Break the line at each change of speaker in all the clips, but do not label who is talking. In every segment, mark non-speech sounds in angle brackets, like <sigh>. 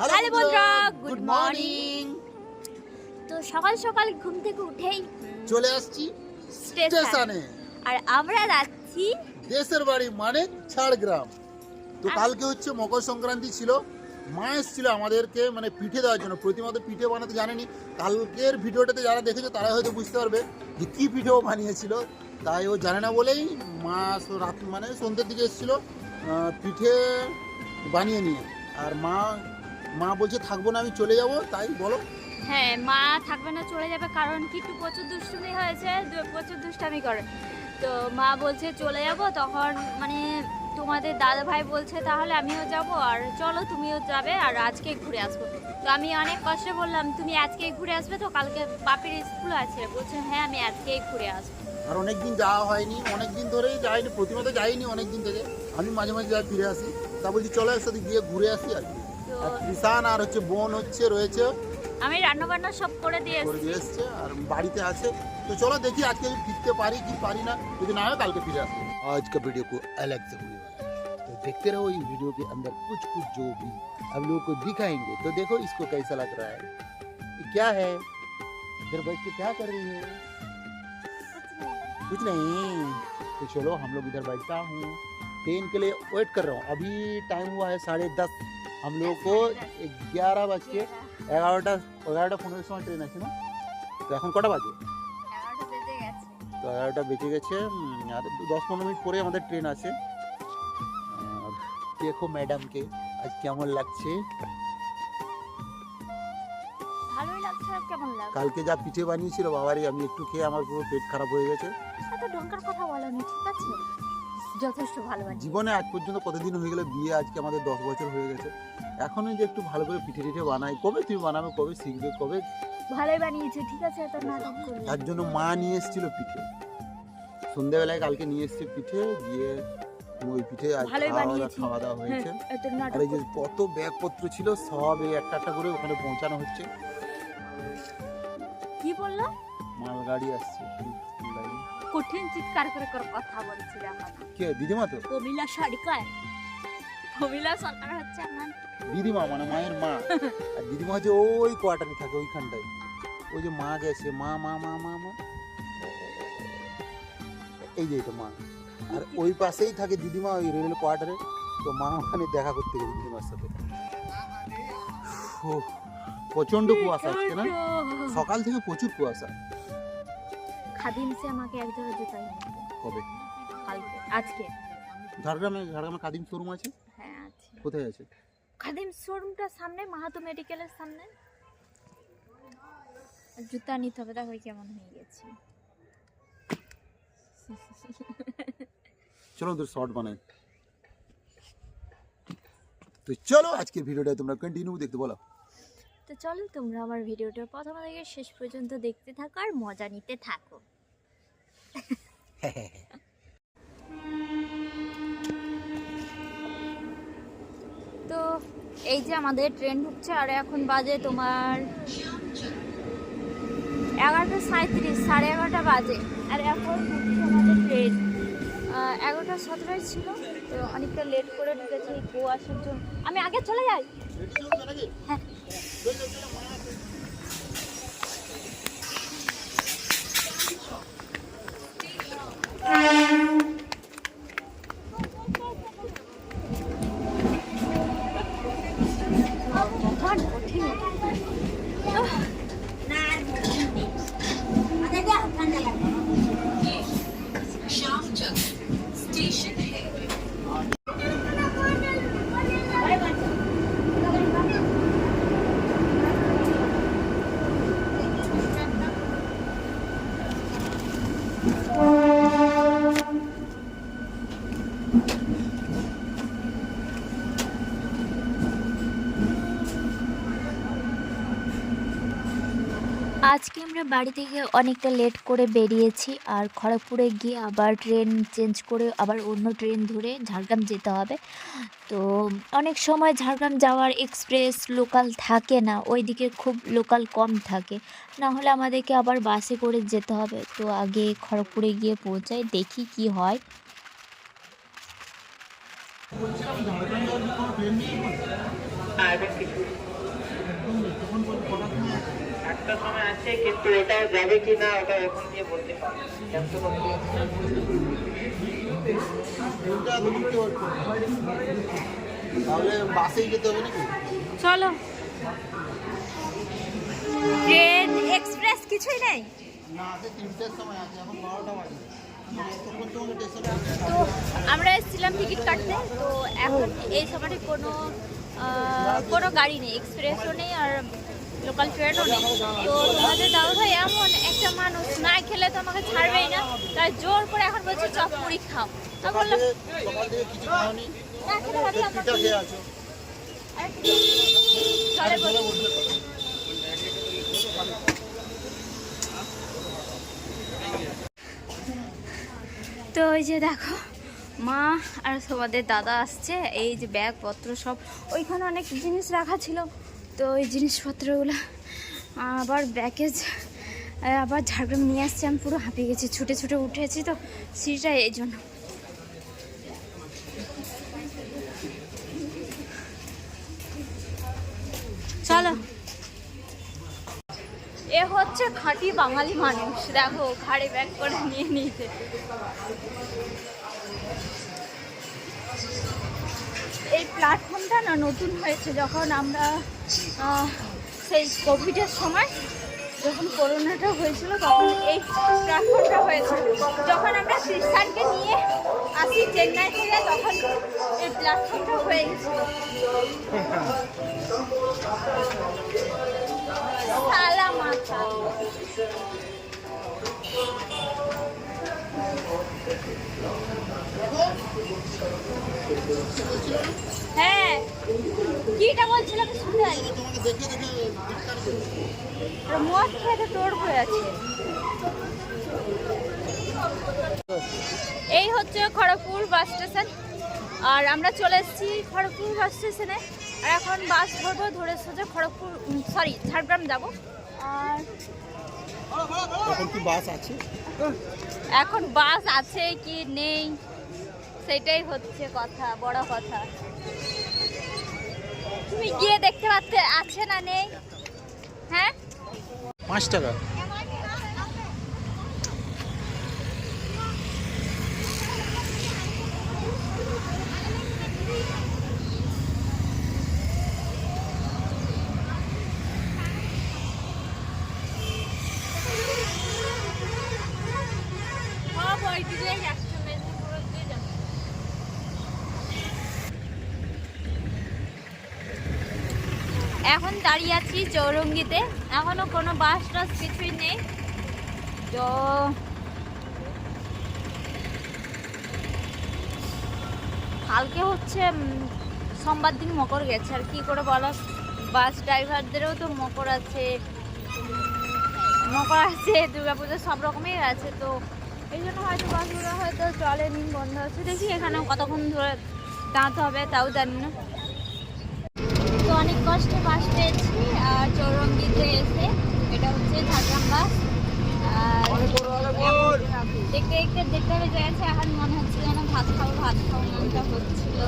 Hello বন্ধুরা good morning তো সকাল সকাল ঘুম থেকে উঠেই
চলে আসছি
স্টেশন। আর আমরা যাচ্ছি
দেশের বাড়ি মানে ঝাড়গ্রাম। তো কালকে হচ্ছে মকর সংক্রান্তি ছিল। মা এসেছিল আমাদেরকে মানে পিঠে দেওয়ার জন্য। প্রতিমা তো পিঠে বানাতে জানেনি। কালকের ভিডিওটাতে যারা দেখেছে তারা হয়তো বুঝতে পারবে যে কী পিঠে ও বানিয়েছিল। তাই ও জানে না বলেই মা রাত মানে সন্ধ্যের দিকে এসেছিল পিঠে বানিয়ে নিয়ে। আর মা মা বলছে থাকব না আমি চলে যাব। তাই বলো।
হ্যাঁ মা থাকবে না চলে যাবে কারণ কি একটু প্রচুর দুষ্টুমি হয়েছে প্রচুর দুষ্টামি করে। তো মা বলছে চলে যাব? তখন মানে তোমাদের দাদা ভাই বলছে তাহলে আমিও যাব আর চলো তুমিও যাবে আর আজকে ঘুরে আসব। তো আমি অনেক কষ্ট বললাম তুমি আজকে ঘুরে আসবে তো? কালকে বাপের স্কুল আছে। বলছে হ্যাঁ আমি আজকেই ঘুরে আসব।
আর অনেক দিন যাওয়া হয়নি অনেক দিন ধরেই যাইনি প্রতিমা তো যাইনি অনেক দিন থেকে। আমি মাঝে মাঝে যাই ফিরে আসি। তা বলছি চলো একসাথে গিয়ে ঘুরে আসি আর কি। কিষান আর হচ্ছে বোন হচ্ছে রয়েছে
আমি রান্না বান্না সব করে দিয়ে
করে
এসেছি
দিয়ে এসছে আর বাড়িতে আছে তো চলো দেখি আজকে আমি ফিরতে পারি কি পারি না যদি না হয় কালকে ফিরে আসবো आज का वीडियो को अलग से होने वाला है तो देखते रहो इस वीडियो के अंदर कुछ कुछ जो भी हम लोगों को दिखाएंगे तो देखो इसको कैसा लग रहा है ये क्या है इधर बैठ के क्या कर रही है कुछ नहीं तो चलो हम लोग इधर बैठता हूँ ट्रेन के लिए वेट कर रहा हूँ अभी टाइम हुआ है साढ़े दस हम लोग को ग्यारह बज के এগারোটা এগারোটা পনেরো সময় ট্রেন আছে না তো এখন কটা বাজে
এগারোটা বেজে গেছে
তো এগারোটা বেজে গেছে উম, আর দশ পনেরো মিনিট পরে আমাদের ট্রেন আছে আর দেখো ম্যাডামকে আজ কেমন লাগছে
ভালোই লাগছে আর কেমন লাগছে
কালকে যা পিঠে বানিয়েছিল বাবারই আমি একটু খেয়ে আমার পুরো পেট খারাপ হয়ে গেছে
এত ঢঙ্কার কথা বলনি ঠিক আছে যথেষ্ট ভালো বানিয়ে
জীবনে আজ পর্যন্ত কতদিন হয়ে গেলে? বিয়ে আজকে আমাদের দশ বছর হয়ে গেছে। এখনই যে একটু ভালো করে পিঠে টিঠে বানাই। কবে তুমি বানাবে কবে শিখবে কবে?
ভালোই বানিয়েছে ঠিক আছে এত নাটক করবে।
তার জন্য মা নিয়ে এসেছিল পিঠে। সন্ধ্যাবেলায় কালকে নিয়ে এসছে পিঠে গিয়ে ওই পিঠে আজ খাওয়া দাওয়া হয়েছে।
হ্যাঁ,
আর এই যে কত ব্যাগপত্র ছিল সব এই একটা একটা করে ওখানে পৌঁছানো হচ্ছে। মালগাড়ি আসছে।
কঠিন চিৎকার করে করে কথা বলছি দেখো
কে দিদিমা তো?
কমিলা সরকার কমিলা সরকার হচ্ছে আমার।
দিদিমা মানে মায়ের মা। আর দিদিমা হচ্ছে ওই কোয়ার্টারে থাকে ওইখানটায়। ওই যে মা গেছে মা মা মা মা মা। এই যে এটা মা। আর ওই পাশেই থাকে দিদিমা ওই রেল কোয়ার্টারে। তো মা ওখানে দেখা করতে গেছে দিদিমার সাথে। প্রচণ্ড কুয়াশা আজকে না? সকাল থেকে প্রচুর কুয়াশা।
খাদিম সে আমাকে এক জোড়া জুতা এনে
কবে?
কালকে। আজকে।
ঝাড়গ্রামে ঝাড়গ্রামে কাদিম শোরুম আছে?
হ্যাঁ আছে।
কোথায় আছে?
খাদিম শোরুমটা সামনে মাহাতো মেডিকেলের সামনে। জুতা নিতে হবে দেখো কেমন হয়ে গেছে।
চলো তোর শর্ট বানাই। তো চলো আজকের ভিডিওটা তোমরা কন্টিনিউ দেখতে বলো।
তো চলো তোমরা আমার ভিডিওটা প্রথম থেকে শেষ পর্যন্ত দেখতে থাকো আর মজা নিতে থাকো। <laughs> তো এই যে আমাদের ট্রেন ঢুকছে আর এখন বাজে তোমার এগারোটা সাঁত্রিশ সাড়ে এগারোটা বাজে। আর এখন ঢুকছে আমাদের ট্রেন। এগারোটা সতেরোই ছিল। অনেকটা লেট করে ঢুকেছি কুয়াশার জন্য। আমি আগে চলে যাই। হ্যাঁ কঠিন। আহ, আজকে আমরা বাড়ি থেকে অনেকটা লেট করে বেরিয়েছি আর খড়গপুরে গিয়ে আবার ট্রেন চেঞ্জ করে আবার অন্য ট্রেন ধরে ঝাড়গ্রাম যেতে হবে। তো অনেক সময় ঝাড়গ্রাম যাওয়ার এক্সপ্রেস লোকাল থাকে না ওইদিকে খুব লোকাল কম থাকে। না হলে আমাদেরকে আবার বাসে করে যেতে হবে। তো আগে খড়গপুরে গিয়ে পৌঁছাই দেখি কি হয়।
বলছিলাম ঝাড়গ্রাম যাওয়ার কি কোনো ট্রেন নেই এখন?
একটা সময় আছে কিন্তু ওটা যাবে কি না ওটা এখন দিয়ে বলতে পারব।
তাহলে বাসেই যেতে হবে নাকি?
চলো। ট্রেন এক্সপ্রেস কিছুই নেই? তো আমরা এসেছিলাম টিকিট কাটতে তো এখন এই সময়টি কোনো কোনো গাড়ি নেই এক্সপ্রেসও নেই আর লোকাল ট্রেনও নেই তো তোমাদের দাদু ভাই এমন একটা মানুষ না খেলে তো আমাকে ছাড়বেই না। তাই জোর করে এখন বলছে চপ মুড়ি খাও।
সকাল
বললাম না
আছো
চলে তো ওই যে দেখো মা আর তোমাদের দাদা আসছে এই যে ব্যাগপত্র সব। ওইখানে অনেক জিনিস রাখা ছিল। তো ওই জিনিসপত্রগুলো আবার ব্যাগেজ আবার ঝাড়গ্রাম নিয়ে আসছি। আমি পুরো হাঁপিয়ে গেছি। ছুটে ছুটে উঠেছি তো সিঁড়িটা এই জন্য। চলো। এ হচ্ছে খাঁটি বাঙালি মানুষ। দেখো, ঘাড়ে ব্যাগ করে নিয়ে নিয়েছে। নতুন হয়েছে যখন আমরা সেই কোভিডের সময় যখন করোনাটা হয়েছিল তখন এই প্ল্যাটফর্মটা হয়েছিল যখন আমরা খ্রিস্টানকে নিয়ে আসি চেন্নাই থেকে, তখন এই প্ল্যাটফর্মটা হয়ে গেছিল। সালা হ্যাঁ কিটা শুনতে মদ খেতে তোর হয়ে আছে। এই হচ্ছে খড়গপুর বাস স্টেশন। আর আমরা চলে এসেছি খড়গপুর বাস স্টেশনে। আর এখন বাস ধরবো ধরে সোজা খড়গপুর সরি ঝাড়গ্রাম যাব। আর
এখন কি বাস আছে?
এখন বাস আছে কি নেই? সেটাই হচ্ছে কথা, বড় কথা। তুমি গিয়ে দেখতে পাচ্ছ আছে না নেই? হ্যাঁ?
পাঁচ টাকা
সব ওই দিকেই যাচ্ছে মেদিনীপুরের দিকে যাচ্ছে এখন দাঁড়িয়ে আছি চৌরঙ্গিতে। এখনও কোনো বাস টাস কিছুই নেই। তো কালকে হচ্ছে সোমবার দিন মকর গেছে। আর কি করে বলো? বাস ড্রাইভারদেরও তো মকর আছে। মকর আছে, দুর্গাপুজো সব রকমই আছে। তো এই জন্য হয়তো বাসগুলো হয়তো চলে নিন বন্ধ আছে। দেখি এখানে কতক্ষণ ধরে দাঁড়াতে হবে, তাও জানি না। তো অনেক কষ্টে বাস পেয়েছি আর চৌরঙ্গিতে এসে এটা হচ্ছে ঝাড়গ্রাম বাস। আর দেখতে দেখতে দেখতে হবে গেছে এখন মনে হচ্ছে যেন ভাত খাব ভাত খাব মনটা হচ্ছিল।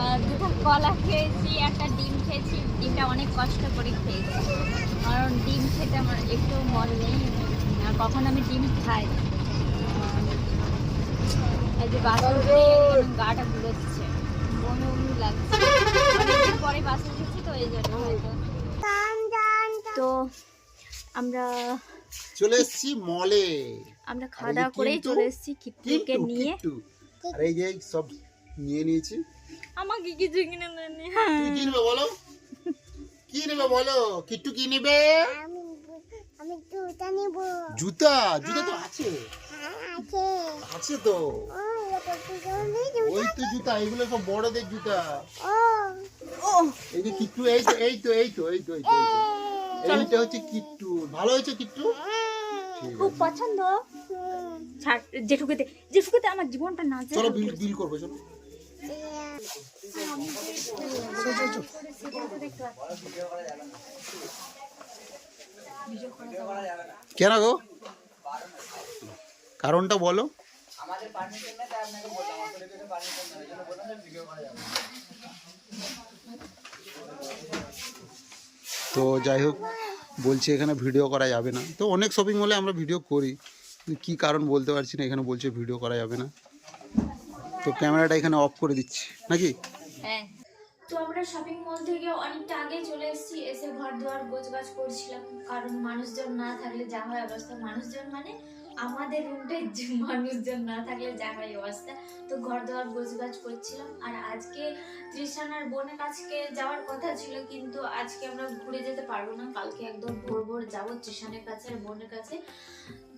আর দুটো কলা খেয়েছি একটা ডিম খেয়েছি ডিমটা অনেক কষ্ট করে খেয়েছি। কারণ ডিম খেতে আমার একটু মন নেই আর কখন আমি ডিম খাই এই যে বাসে উঠে একদম গাটা ঘুরোচ্ছে বমি বমি লাগছে পরে বাসে তো এই জন্য হয়তো তো আমরা
চলে এসেছি মলে
আমরা খাওয়া দাওয়া করেই চলে এসেছি কিপ্টুকে
কিট্টু
নিয়ে।
আর এই যে সব নিয়ে নিয়েছি।
আমাকে কিছু কিনে দেয়নি
কি কি বলো? কি নেবে বলো? কিট্টু কি নেবে?
আমি জুতা নিব।
জুতা? জুতা তো আছে।
আছে।
আছে তো। ওই তো জুতা এগুলো সব বড়দের জুতা।
ও।
ও।
এই যে কিট্টু এই তো এই তো এই তো এই তো এই তো, এই তো। এইটা হচ্ছে কিট্টু। ভালো হয়েছে কিট্টু?
খুব পছন্দ। ছাড় জেঠুকেতে জেঠুকেতে আমার জীবনটা না যায়
চলো বিল বিল করব চলো। কেন গো? কারণটা বলো। তো যাই হোক, বলছে এখানে ভিডিও করা যাবে না। তো অনেক শপিং মলে আমরা ভিডিও করি। কী কারণ বলতে পারছি না, এখানে বলছে ভিডিও করা যাবে না। তো ক্যামেরাটা এখানে অফ করে দিচ্ছি, নাকি?
হ্যাঁ। তো আমরা শপিং মল থেকে অনেকটা আগে চলে এসেছি, এসে ঘর দুয়ার গোছগাছ করছিলাম। কারণ মানুষজন না থাকলে যা হয় অবস্থা। মানুষজন মানে আমাদের রুমটাই <laughs> মানুষজন না থাকলে যা হয় অবস্থা। তো ঘর দুয়ার গোছগাছ করছিলাম। আর আজকে তৃষানার বোনের কাছকে যাওয়ার কথা ছিল, কিন্তু আজকে আমরা ঘুরে যেতে পারব না। কালকে একদম ভোর ভোর যাব তৃষানের কাছে আর বোনের কাছে।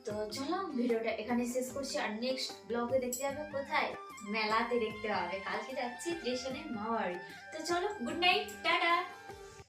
তো চলো, ভিডিওটা এখানে শেষ করছি আর নেক্সট ব্লগে দেখতে যাবে কোথায়? মেলাতে দেখতে হবে। কালকে যাচ্ছি তৃষানের মাওয়ারি। তো চলো গুড নাইট টাটা!